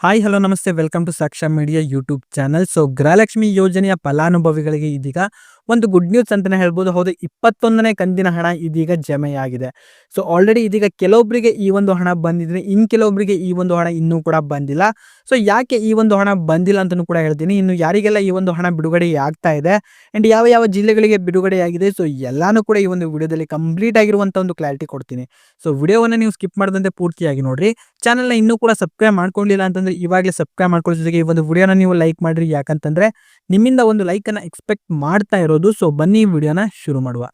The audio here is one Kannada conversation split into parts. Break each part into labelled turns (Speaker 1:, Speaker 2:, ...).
Speaker 1: ಹಾಯ್ ಹಲೋ ನಮಸ್ತೆ welcome to Saaksha media YouTube channel so Gruhalakshmi ಯೋಜನೆಯ ಫಲಾನುಭವಿಗಳಿಗೆ ಇದೀಗ ಒಂದು ಗುಡ್ ನ್ಯೂಸ್ ಅಂತಲೇ ಹೇಳ್ಬೋದು. ಹೌದು, ಇಪ್ಪತ್ತೊಂದನೇ ಕಂತಿನ ಹಣ ಇದೀಗ ಜಮೆಯಾಗಿದೆ. ಸೊ ಆಲ್ರೆಡಿ ಇದೀಗ ಕೆಲವೊಬ್ಬರಿಗೆ ಈ ಒಂದು ಹಣ ಬಂದಿದ್ರೆ ಇನ್ನು ಕೆಲವೊಬ್ಬರಿಗೆ ಈ ಒಂದು ಹಣ ಇನ್ನೂ ಕೂಡ ಬಂದಿಲ್ಲ. ಸೊ ಯಾಕೆ ಈ ಒಂದು ಹಣ ಬಂದಿಲ್ಲ ಅಂತಲೂ ಕೂಡ ಹೇಳ್ತೀನಿ. ಇನ್ನು ಯಾರಿಗೆಲ್ಲ ಈ ಒಂದು ಹಣ ಬಿಡುಗಡೆ ಆಗ್ತಾ ಇದೆ ಆ್ಯಂಡ್ ಯಾವ ಯಾವ ಜಿಲ್ಲೆಗಳಿಗೆ ಬಿಡುಗಡೆಯಾಗಿದೆ ಸೊ ಎಲ್ಲಾನು ಕೂಡ ಈ ಒಂದು ವಿಡಿಯೋದಲ್ಲಿ ಕಂಪ್ಲೀಟ್ ಆಗಿರುವಂಥ ಒಂದು ಕ್ಲಾರಿಟಿ ಕೊಡ್ತೀನಿ. ಸೊ ವಿಡಿಯೋವನ್ನು ನೀವು ಸ್ಕಿಪ್ ಮಾಡದಂತೆ ಪೂರ್ತಿಯಾಗಿ ನೋಡ್ರಿ. ಚಾನಲ್ನ ಇನ್ನೂ ಕೂಡ ಸಬ್ಸ್ಕ್ರೈಬ್ ಮಾಡ್ಕೊಂಡಿಲ್ಲ ಅಂತಂದ್ರೆ ಇವಾಗಲೇ ಸಬ್ಸ್ಕ್ರೈಬ್ ಮಾಡ್ಕೊಳ್ಳೋ ಜೊತೆಗೆ ಈ ಒಂದು ವಿಡಿಯೋನ ನೀವು ಲೈಕ್ ಮಾಡಿರಿ. ಯಾಕಂತಂದ್ರೆ, ನಿಮ್ಮಿಂದ ಒಂದು ಲೈಕನ್ನು ಎಕ್ಸ್ಪೆಕ್ಟ್ ಮಾಡ್ತಾ ಇರೋದು ಸೊ ಬನ್ನಿ ವಿಡಿಯೋನ ಶುರು ಮಾಡುವ.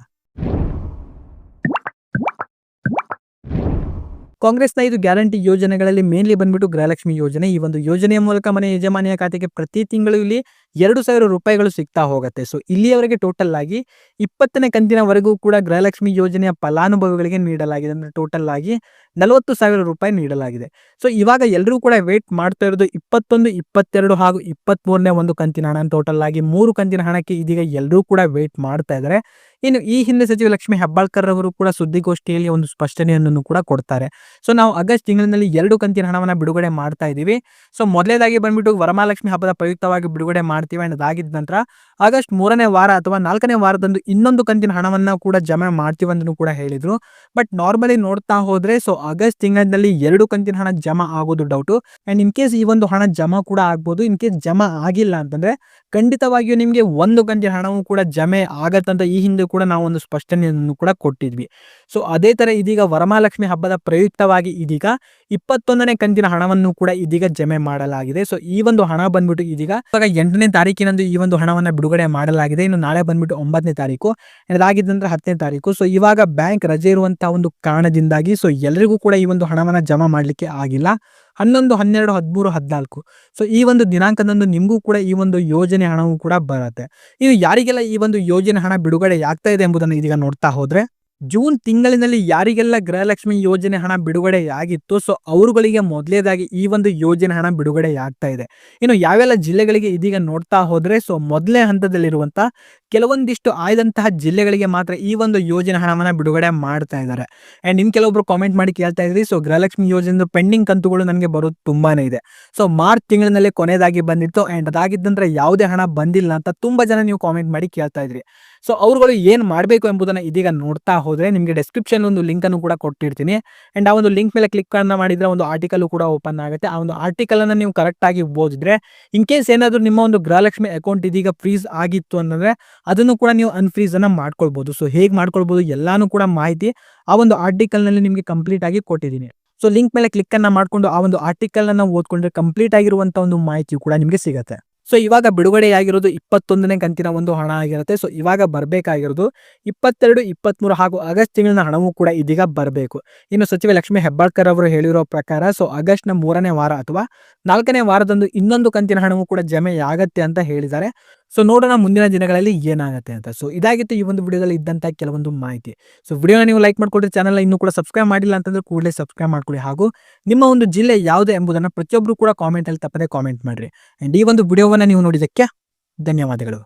Speaker 1: ಕಾಂಗ್ರೆಸ್ನ ಇದು ಗ್ಯಾರಂಟಿ ಯೋಜನೆಗಳಲ್ಲಿ ಮೇನ್ಲಿ ಬಂದ್ಬಿಟ್ಟು ಗೃಹಲಕ್ಷ್ಮಿ ಯೋಜನೆ. ಈ ಒಂದು ಯೋಜನೆಯ ಮೂಲಕ ಮನೆ ಯಜಮಾನಿಯ ಖಾತೆಗೆ ಪ್ರತಿ ತಿಂಗಳು ಇಲ್ಲಿ ಎರಡು ಸಾವಿರ ರೂಪಾಯಿಗಳು ಸಿಗ್ತಾ ಹೋಗುತ್ತೆ. ಸೊ ಇಲ್ಲಿಯವರೆಗೆ ಟೋಟಲ್ ಆಗಿ ಇಪ್ಪತ್ತನೇ ಕಂತಿನವರೆಗೂ ಕೂಡ ಗೃಹಲಕ್ಷ್ಮಿ ಯೋಜನೆಯ ಫಲಾನುಭವಿಗಳಿಗೆ ನೀಡಲಾಗಿದೆ. ಅಂದರೆ ಟೋಟಲ್ ಆಗಿ ನಲವತ್ತು ಸಾವಿರ ರೂಪಾಯಿ ನೀಡಲಾಗಿದೆ. ಸೊ ಇವಾಗ ಎಲ್ಲರೂ ಕೂಡ ವೇಟ್ ಮಾಡ್ತಾ ಇರೋದು ಇಪ್ಪತ್ತೊಂದು, ಇಪ್ಪತ್ತೆರಡು ಹಾಗೂ ಇಪ್ಪತ್ತ್ಮೂರನೇ ಒಂದು ಕಂತಿನ ಹಣ. ಟೋಟಲ್ ಆಗಿ ಮೂರು ಕಂತಿನ ಹಣಕ್ಕೆ ಇದೀಗ ಎಲ್ಲರೂ ಕೂಡ ವೇಟ್ ಮಾಡ್ತಾ ಇದ್ದಾರೆ ಇನ್ನು ಈ ಹಿಂದೆ ಸಚಿವ ಲಕ್ಷ್ಮಿ ಹೆಬ್ಬಾಳ್ಕರ್ ಅವರು ಕೂಡ ಸುದ್ದಿಗೋಷ್ಠಿಯಲ್ಲಿ ಒಂದು ಸ್ಪಷ್ಟನೆಯನ್ನು ಕೂಡ ಕೊಡ್ತಾರೆ. ಸೊ ನಾವು ಆಗಸ್ಟ್ ತಿಂಗಳಿನಲ್ಲಿ ಎರಡು ಕಂತಿನ ಹಣವನ್ನು ಬಿಡುಗಡೆ ಮಾಡ್ತಾ ಇದ್ದೀವಿ. ಸೊ ಮೊದಲೇದಾಗಿ ಬಂದ್ಬಿಟ್ಟು ವರಮಹಾಲಕ್ಷ್ಮಿ ಹಬ್ಬದ ಪ್ರಯುಕ್ತವಾಗಿ ಬಿಡುಗಡೆ ಮಾಡ್ತೀವಿ ಅಂಡ್ ಅದಾಗಿದ್ದ ನಂತರ ಆಗಸ್ಟ್ ಮೂರನೇ ವಾರ ಅಥವಾ ನಾಲ್ಕನೇ ವಾರದಂದು ಇನ್ನೊಂದು ಕಂತಿನ ಹಣವನ್ನು ಕೂಡ ಜಮೆ ಮಾಡ್ತೀವಿ ಕೂಡ ಹೇಳಿದರು. ಬಟ್ ನಾರ್ಮಲಿ ನೋಡ್ತಾ ಹೋದರೆ ಸೊ ಆಗಸ್ಟ್ ತಿಂಗಳಿನಲ್ಲಿ ಎರಡು ಕಂತಿನ ಹಣ ಜಮಾ ಆಗೋದು ಡೌಟು ಆ್ಯಂಡ್ ಇನ್ ಕೇಸ್ ಈ ಒಂದು ಹಣ ಜಮಾ ಕೂಡ ಆಗ್ಬೋದು ಇನ್ ಕೇಸ್ ಜಮಾ ಆಗಿಲ್ಲ ಅಂತಂದ್ರೆ ಖಂಡಿತವಾಗಿಯೂ ನಿಮಗೆ ಒಂದು ಗಂಟೆ ಹಣವು ಕೂಡ ಜಮೆ ಆಗತ್ತಂತ ಈ ಹಿಂದೆ ಕೂಡ ನಾವು ಒಂದು ಸ್ಪಷ್ಟನೆಯನ್ನು ಕೂಡ ಕೊಟ್ಟಿದ್ವಿ. ಸೊ ಅದೇ ತರ ಇದೀಗ ವರಮಹಾಲಕ್ಷ್ಮಿ ಹಬ್ಬದ ಪ್ರಯುಕ್ತವಾಗಿ ಇದೀಗ ಇಪ್ಪತ್ತೊಂದನೇ ಕಂತಿನ ಹಣವನ್ನು ಕೂಡ ಇದೀಗ ಜಮೆ ಮಾಡಲಾಗಿದೆ. ಸೊ ಈ ಒಂದು ಹಣ ಬಂದ್ಬಿಟ್ಟು ಇದೀಗ ಇವಾಗ ಎಂಟನೇ ತಾರೀಕಿನಂದು ಈ ಒಂದು ಹಣವನ್ನು ಬಿಡುಗಡೆ ಮಾಡಲಾಗಿದೆ. ಇನ್ನು ನಾಳೆ ಬಂದ್ಬಿಟ್ಟು ಒಂಬತ್ತನೇ ತಾರೀಕು ಅದಾಗಿದ್ದ ನಂತರ ಹತ್ತನೇ ತಾರೀಕು. ಸೊ ಇವಾಗ ಬ್ಯಾಂಕ್ ರಜೆ ಇರುವಂತಹ ಒಂದು ಕಾರಣದಿಂದಾಗಿ ಸೊ ಎಲ್ಲರಿಗೂ ಕೂಡ ಈ ಒಂದು ಹಣವನ್ನು ಜಮಾ ಮಾಡಲಿಕ್ಕೆ ಆಗಿಲ್ಲ. ಹನ್ನೊಂದು, ಹನ್ನೆರಡು, ಹದಿಮೂರು, ಹದಿನಾಲ್ಕು. ಸೊ ಈ ಒಂದು ದಿನಾಂಕದಂದು ನಿಮಗೂ ಕೂಡ ಈ ಒಂದು ಯೋಜನೆ ಹಣವು ಕೂಡ ಬರುತ್ತೆ. ಇದು ಯಾರಿಗೆಲ್ಲ ಈ ಒಂದು ಯೋಜನೆ ಹಣ ಬಿಡುಗಡೆ ಆಗ್ತಾ ಇದೆ ಎಂಬುದನ್ನು ಇದೀಗ ನೋಡ್ತಾ ಹೋದ್ರೆ ಜೂನ್ ತಿಂಗಳಿನಲ್ಲಿ ಯಾರಿಗೆಲ್ಲ ಗೃಹಲಕ್ಷ್ಮಿ ಯೋಜನೆ ಹಣ ಬಿಡುಗಡೆ ಆಗಿತ್ತು ಸೊ ಅವರುಗಳಿಗೆ ಮೊದಲೇದಾಗಿ ಈ ಒಂದು ಯೋಜನೆ ಹಣ ಬಿಡುಗಡೆ ಆಗ್ತಾ ಇದೆ. ಇನ್ನು ಯಾವೆಲ್ಲ ಜಿಲ್ಲೆಗಳಿಗೆ ಇದೀಗ ನೋಡ್ತಾ ಹೋದ್ರೆ, ಸೊ ಮೊದಲೇ ಹಂತದಲ್ಲಿರುವಂಥ ಕೆಲವೊಂದಿಷ್ಟು ಆಯ್ದಂತಹ ಜಿಲ್ಲೆಗಳಿಗೆ ಮಾತ್ರ ಈ ಒಂದು ಯೋಜನೆ ಹಣವನ್ನು ಬಿಡುಗಡೆ ಮಾಡ್ತಾ ಇದ್ದಾರೆ. ಅಂಡ್ ಇನ್ ಕೆಲವೊಬ್ರು ಕಾಮೆಂಟ್ ಮಾಡಿ ಕೇಳ್ತಾ ಇದ್ರಿ, ಸೊ ಗೃಹಲಕ್ಷ್ಮಿ ಯೋಜನೆ ಪೆಂಡಿಂಗ್ ಕಂತುಗಳು ನನಗೆ ಬರೋದು ತುಂಬಾನೇ ಇದೆ. ಸೊ ಮಾರ್ಚ್ ತಿಂಗಳಿನಲ್ಲಿ ಕೊನೆಯದಾಗಿ ಬಂದಿತ್ತು ಅಂಡ್ ಅದಾಗಿದ್ದಂದ್ರೆ ಯಾವುದೇ ಹಣ ಬಂದಿಲ್ಲ ಅಂತ ತುಂಬಾ ಜನ ನೀವು ಕಾಮೆಂಟ್ ಮಾಡಿ ಕೇಳ್ತಾ ಇದ್ರಿ. ಸೊ ಅವರುಗಳು ಏನು ಮಾಡಬೇಕು ಎಂಬುದನ್ನು ಇದೀಗ ನೋಡ್ತಾ ಹೋದರೆ ನಿಮಗೆ ಡೆಸ್ಕ್ರಿಪ್ಷನ್ ಒಂದು ಲಿಂಕನ್ನು ಕೂಡ ಕೊಟ್ಟಿರ್ತೀನಿ. ಆ್ಯಂಡ್ ಆ ಒಂದು ಲಿಂಕ್ ಮೇಲೆ ಕ್ಲಿಕ್ ಅನ್ನ ಮಾಡಿದರೆ ಒಂದು ಆರ್ಟಿಕಲ್ ಕೂಡ ಓಪನ್ ಆಗುತ್ತೆ. ಆ ಒಂದು ಆರ್ಟಿಕಲನ್ನು ನೀವು ಕರೆಕ್ಟಾಗಿ ಓದಿದ್ರೆ ಇನ್ ಕೇಸ್ ಏನಾದರೂ ನಿಮ್ಮ ಒಂದು ಗೃಹಲಕ್ಷ್ಮಿ ಅಕೌಂಟ್ ಇದೀಗ ಫ್ರೀಸ್ ಆಗಿತ್ತು ಅಂತಂದರೆ ಅದನ್ನು ಕೂಡ ನೀವು ಅನ್ಫ್ರೀಸನ್ನು ಮಾಡ್ಕೊಳ್ಬೋದು. ಸೊ ಹೇಗೆ ಮಾಡ್ಕೊಳ್ಬೋದು ಎಲ್ಲಾನು ಕೂಡ ಮಾಹಿತಿ ಆ ಒಂದು ಆರ್ಟಿಕಲ್ನಲ್ಲಿ ನಿಮಗೆ ಕಂಪ್ಲೀಟ್ ಆಗಿ ಕೊಟ್ಟಿದ್ದೀನಿ. ಸೊ ಲಿಂಕ್ ಮೇಲೆ ಕ್ಲಿಕ್ ಅನ್ನ ಮಾಡಿಕೊಂಡು ಆ ಒಂದು ಆರ್ಟಿಕಲ್ ಅನ್ನ ಓದ್ಕೊಂಡ್ರೆ ಕಂಪ್ಲೀಟ್ ಆಗಿರುವಂಥ ಒಂದು ಮಾಹಿತಿ ಕೂಡ ನಿಮಗೆ ಸಿಗುತ್ತೆ. ಸೊ ಇವಾಗ ಬಿಡುಗಡೆಯಾಗಿರೋದು ಇಪ್ಪತ್ತೊಂದನೇ ಕಂತಿನ ಒಂದು ಹಣ ಆಗಿರುತ್ತೆ. ಸೊ ಇವಾಗ ಬರಬೇಕಾಗಿರೋದು ಇಪ್ಪತ್ತೆರಡು ಇಪ್ಪತ್ತ್ಮೂರು ಹಾಗೂ ಆಗಸ್ಟ್ ತಿಂಗಳಿನ ಹಣವೂ ಕೂಡ ಇದೀಗ ಬರಬೇಕು. ಇನ್ನು ಸಚಿವ ಲಕ್ಷ್ಮೀ ಹೆಬ್ಬಾಳ್ಕರ್ ಅವರು ಹೇಳಿರೋ ಪ್ರಕಾರ ಸೊ ಆಗಸ್ಟ್ನ ಮೂರನೇ ವಾರ ಅಥವಾ ನಾಲ್ಕನೇ ವಾರದಂದು ಇನ್ನೊಂದು ಕಂತಿನ ಹಣವೂ ಕೂಡ ಜಮೆಯಾಗತ್ತೆ ಅಂತ ಹೇಳಿದ್ದಾರೆ. ಸೊ ನೋಡೋಣ ಮುಂದಿನ ದಿನಗಳಲ್ಲಿ ಏನಾಗುತ್ತೆ ಅಂತ. ಸೊ ಇದಾಗಿತ್ತು ಈ ಒಂದು ವಿಡಿಯೋದಲ್ಲಿ ಇದ್ದಂಥ ಕೆಲವೊಂದು ಮಾಹಿತಿ. ಸೊ ವಿಡಿಯೋನ ನೀವು ಲೈಕ್ ಮಾಡ್ಕೊಳ್ರಿ ಚಾನಲ್ ಇನ್ನೂ ಕೂಡ ಸಬ್ಸ್ಕ್ರೈಬ್ ಮಾಡಿಲ್ಲ ಅಂತಂದ್ರೆ ಕೂಡಲೇ ಸಬ್ಸ್ಕ್ರೈಬ್ ಮಾಡ್ಕೊಳ್ಳಿ ಹಾಗೂ ನಿಮ್ಮ ಒಂದು ಜಿಲ್ಲೆ ಯಾವುದು ಎಂಬುದನ್ನು ಪ್ರತಿಯೊಬ್ಬರು ಕೂಡ ಕಾಮೆಂಟಲ್ಲಿ ತಪ್ಪದೆ ಕಾಮೆಂಟ್ ಮಾಡಿರಿ. ಆ್ಯಂಡ್ ಈ ಒಂದು ವಿಡಿಯೋವನ್ನು ನೀವು ನೋಡಿದ್ದಕ್ಕೆ ಧನ್ಯವಾದಗಳು.